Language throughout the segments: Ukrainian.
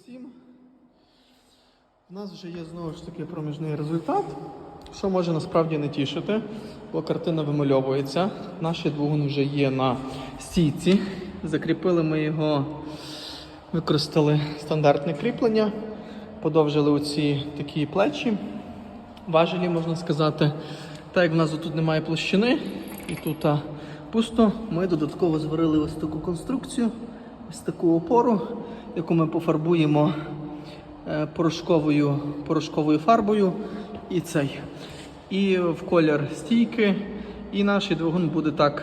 усім. У нас вже є знову ж таки проміжний результат, що може насправді не тішити, бо картина вимальовується. Наш двигун вже є на стійці. Закріпили ми його, використали стандартне кріплення, подовжили оці такі плечі, важелі, можна сказати. Так як в нас тут немає площини і тут пусто, ми додатково зварили ось таку конструкцію, ось таку опору, яку ми пофарбуємо е, порошковою, порошковою фарбою і цей. І в колір стійки, і наш двигун буде так,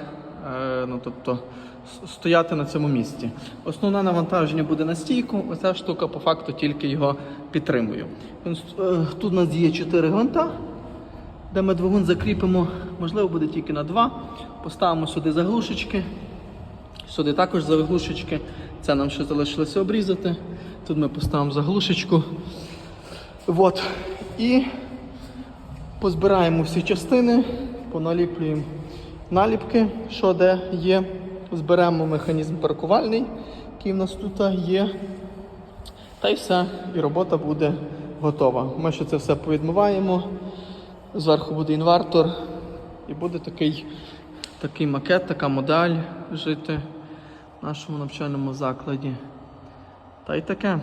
е, ну тобто стояти на цьому місці. Основне навантаження буде на стійку, оця штука по факту тільки його підтримує. Е, Тут у нас є 4 гвинта, де ми двигун закріпимо, можливо, буде тільки на 2. Поставимо сюди заглушечки. Сюди також заглушечки. Це нам ще залишилося обрізати. Тут ми поставимо заглушечку. От. І позбираємо всі частини, поналіплюємо наліпки, що де є. Зберемо механізм паркувальний, який в нас тут є. Та й все, і робота буде готова. Ми ще це все повідмиваємо. Зверху буде інвертор, і буде такий, такий макет, така модель жити нашому навчальному закладі. Та й таке.